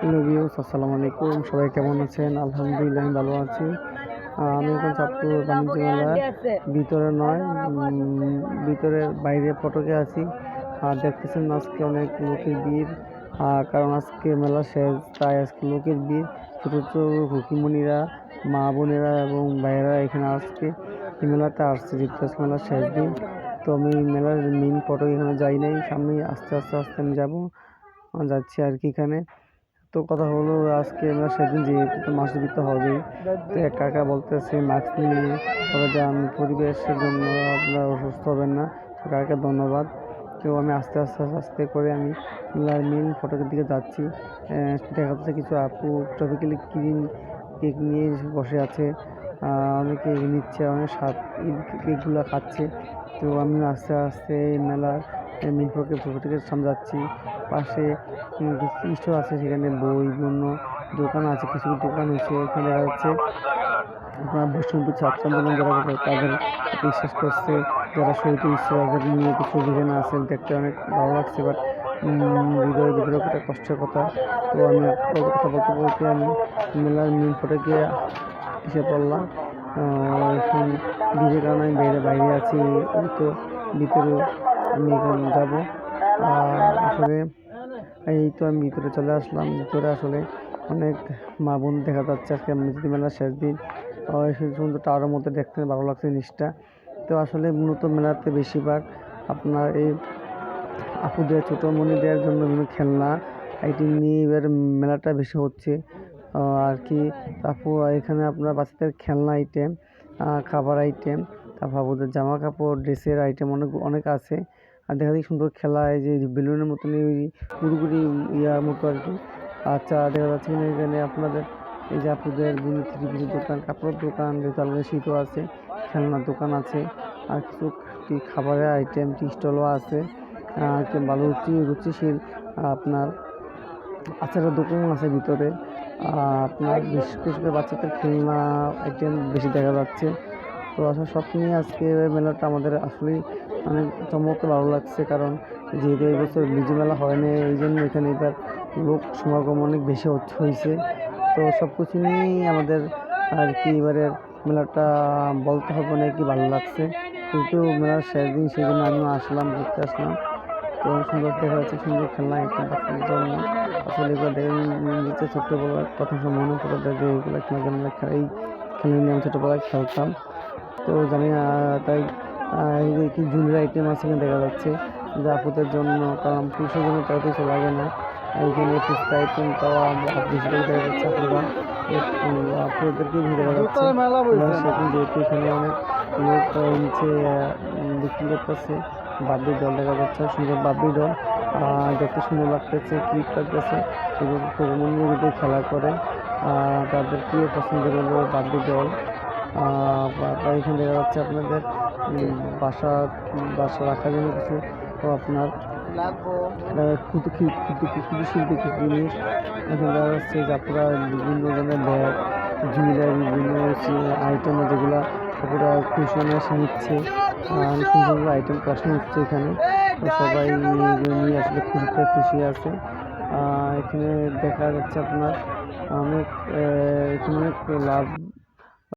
Hello আসসালামু আলাইকুম। সবাই কেমন আছেন? আলহামদুলিল্লাহ, আমি ভালো আছি। আমি এখন চাঁদপুর বাণিজ্য মেলার ভিতরে নয় ভিতরে বাইরে ফটকে আছি। আর দেখতেছেন আজকে অনেক লোকের ভিড়। কারণ আজকে মেলা শেষ, তাই আজকে লোকের ভিড়। ছোটো ছোটো হুকিমণিরা মা বোনেরা এবং ভাইয়েরা এখানে আজকে মেলাতে আসছে, যেহেতু মেলার শেষ দিন। তো আমি মেলার মেইন ফটক এখানে যাই নাই সামনে আস্তে আস্তে আস্তে আমি যাব। যাচ্ছি আর কি এখানে। তো কথা হলো আজকে আমরা সেদিন যে মাছ দিতে হবে, তো এক কাকা বলতেছে মাস্ক নিয়ে ওরা যান পরিবেশের জন্য আপনার অসুস্থ হবেন না, তো কাকাকে ধন্যবাদ। তো আমি আস্তে আস্তে আস্তে করে আমি মেন ফটোকের দিকে যাচ্ছি। দেখা যাচ্ছে কিছু আপু ট্রপিক্যালি ক্রিম কেক নিয়ে বসে আছে। অনেকে নিচ্ছে? অনেক স্বাদ কেকগুলো খাচ্ছে। তো আমি আস্তে আস্তে মেলার ফটোকে ফটোকের সামনে পাশে স্টোর আছে, সেখানে বই বিভিন্ন দোকান আছে, কিছু দোকান হচ্ছে, এখানে দেখা যাচ্ছে আপনার বৈষ্ণবী ছাত্র আন্দোলন যারা তাদের বিশ্বাস করছে, যারা শহীদ ইচ্ছে তাদের নিয়ে কিছু যেখানে আছে দেখতে অনেক ভালো লাগছে বাট হৃদয়ের ভিতরে একটা কষ্টের কথা। তো আমি কথা বলতে বলতে আমি মেলার মেন ফটো এসে পড়লাম। এখন ভিড়ের কারণে আমি বাইরে বাইরে আছি তো ভিতরে আমি এখন যাব। আসলে এই তো আমি ভিতরে চলে আসলাম। ভিতরে আসলে অনেক মা বোন দেখা যাচ্ছে আজকে। মসজিদ মেলার শেষ দিন সুন্দর টাওয়ারের মধ্যে দেখতে ভালো লাগছে জিনিসটা। তো আসলে মূলত মেলাতে বেশিরভাগ আপনার এই আপু আপুদের, ছোটো মনিদের জন্য খেলনা, আইটেম নিয়ে এবার মেলাটা বেশি হচ্ছে। আর কি আপু এখানে আপনার বাচ্চাদের খেলনা আইটেম খাবার আইটেম তারপর আপুদের জামা কাপড় ড্রেসের আইটেম অনেক অনেক আছে। আর দেখা যায় সুন্দর খেলা, এই যে বেলুনের মতন ওই পুরোপুরি ইয়ার মতো আর কি। আচ্ছা দেখা যাচ্ছে এখানে আপনাদের, এই যে আপুদের বিভিন্ন দোকান, কাপড়ের দোকান, যেহেতু আলাদা শীতও আছে, খেলনার দোকান আছে, আর কিছু খাবারের আইটেম টি স্টলও আছে ভালো রুচি রুচিশীল আপনার আচারের দোকান আছে ভিতরে। আপনার বিশেষ করে বাচ্চাদের খেলনা আইটেম বেশি দেখা যাচ্ছে। তো আসলে সব নিয়ে আজকে মেলাটা আমাদের আসলেই অনেক চমক ভালো লাগছে কারণ যেহেতু এই বছর বিজু মেলা হয়নি, এই জন্য এখানে এবার লোক সমাগম অনেক বেশি হয়েছে। তো সব কিছু নিয়েই আমাদের আর কি এবারের মেলাটা বলতে হবে না কি ভালো লাগছে। কিন্তু মেলার শেষ দিন সেই জন্য আমিও আসলাম, ঘুরতে আসলাম। তো সুন্দর দেখা যাচ্ছে সুন্দর খেলনা একটু বাচ্চাদের জন্য। আসলে এগুলো দেখে ছোট্টবেলার কথা সব মনে পড়ে যায় যে এগুলো খেলা আমরা এই খেলা নিয়ে আমি ছোটোবেলায় খেলতাম। তো জানি না তাই কি জুয়েলারি আইটেম আছে দেখা যাচ্ছে আপুদের জন্য কারণ পুরুষের জন্য তাও কিছু লাগে না। এইখানে ফুচকা আইটেম আমরা বেশি করে দেখা যাচ্ছে আপনারা আপুদেরকে ভিড় দেখা যাচ্ছে। সেখানে যেহেতু এখানে অনেক লোক নিচে বিক্রি করতেছে বাবরি ডল দেখা যাচ্ছে সুন্দর বাবরি আহ, দেখতে সুন্দর লাগতেছে ক্লিপ লাগতেছে এবং খেলা করে। তাদের প্রিয় পছন্দের হলো বাবরি বা এখানে দেখা যাচ্ছে আপনাদের বাসা বাসা রাখার জন্য কিছু আপনার ক্ষুদ্র ক্ষুদ্র শিল্পী কিছু জিনিস। এখানে দেখা যাচ্ছে যে আপনারা বিভিন্ন ধরনের ব্যাগ জুয়েলারি বিভিন্ন আইটেম যেগুলো কুশন এসে নিচ্ছে। সুন্দর আইটেম পছন্দ হচ্ছে এখানে। সবাই নিয়ে আসলে খুশিতে খুশি আছে। এখানে দেখা যাচ্ছে আপনার অনেক এখানে অনেক লাভ